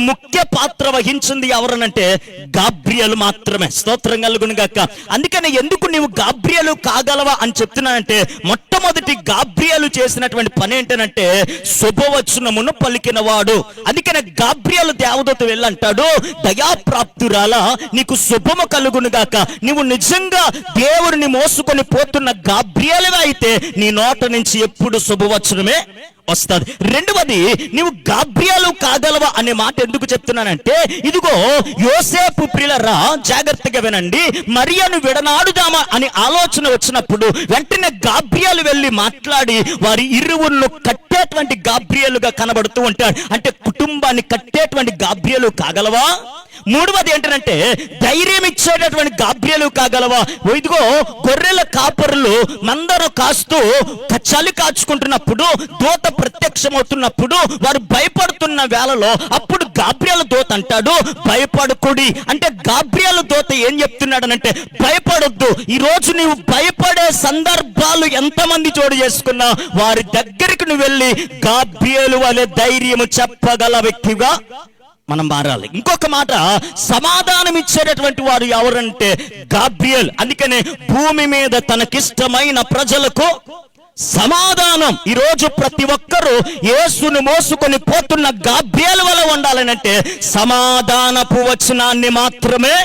ముఖ్య పాత్ర వహించింది ఎవరనంటే గాబ్రియలు మాత్రమే. స్తోత్రం కలుగును గాక. అందుకని ఎందుకు నీవు గాబ్రియలు కాగలవా అని చెప్తున్నానంటే మొట్టమొదటి గాబ్రియలు చేసినటువంటి పని ఏంటనంటే శుభవచనమును పలికిన వాడు అందుకని గాబ్రియలు దేవదూత వెళ్ళంటాడు దయాప్రాప్తురాల నీకు శుభము కలుగును గాక. నీవు నిజంగా దేవుడిని మోసుకొని పోతున్న గాబ్రియలుగా అయితే నీ నోట నుంచి ఎప్పుడు శుభవచనమే వస్తుంది రెండవది నీవు గాబ్రియాలు కాగలవా? అనే మాట ఎందుకు చెప్తున్నానంటే ఇదిగో యోసేపు ప్రిలరా జాగ్రత్తగా వినండి. మరియను విడనాడుదామా? అని ఆలోచన వచ్చినప్పుడు వెంటనే గాబ్రియాలు వెళ్ళి మాట్లాడి వారి ఇరువులను కట్టేటువంటి గాబ్రియాలుగా కనబడుతూ ఉంటాడు. అంటే కుటుంబాన్ని కట్టేటువంటి గాబ్రియాలు కాగలవా? మూడవది ఏంటంటే ధైర్యం ఇచ్చేటటువంటి గాబ్రియలు కాగలవా? ఇదిగో గొర్రెల కాపరులు మందరు కాస్తూ చలి కాచుకుంటున్నప్పుడు దూత ప్రత్యక్షమవుతున్నప్పుడు వారు భయపడుతున్న వేళలో అప్పుడు గాబ్రియల దూత అంటాడు భయపడకుడి. అంటే గాబ్రియల దూత ఏం చెప్తున్నాడనంటే భయపడొద్దు. ఈరోజు నువ్వు నీవు భయపడే సందర్భాలు ఎంతమంది చోటు చేసుకున్నా వారి దగ్గరికి నువ్వు వెళ్ళి గాబ్రియలు వలె ధైర్యము చెప్పగల వ్యక్తిగా మనం మారాలి. ఇంకొక మాట సమాధానం ఇచ్చేటటువంటి వారు ఎవరంటే గాబ్రియల్. అందుకనే భూమి మీద తనకిష్టమైన ప్రజలకు సమాధానం. ఈ రోజు ప్రతి ఒక్కరూ యేసును మోసుకొని పోతున్న గాబ్రియల్ వల్ల ఉండాలనంటే సమాధానపు వచనాన్ని మాత్రమే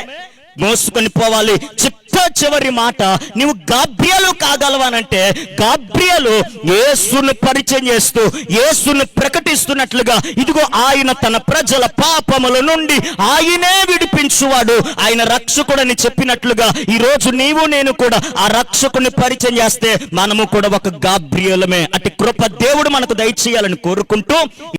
మోసుకొని పోవాలి. చిట్ట చివరి మాట నీవు గాబ్రియలు కాగలవానంటే గాబ్రియలు ఏసును పరిచయం చేస్తూ ఏసును ప్రకటిస్తున్నట్లుగా ఇదిగో ఆయన తన ప్రజల పాపముల నుండి ఆయనే విడిపించువాడు. ఆయన రక్షకుడని చెప్పినట్లుగా ఈ రోజు నీవు నేను కూడా ఆ రక్షకుని పరిచయం చేస్తే మనము కూడా ఒక గాబ్రియలమే. అటు కృప దేవుడు మనకు దయచేయాలని కోరుకుంటూ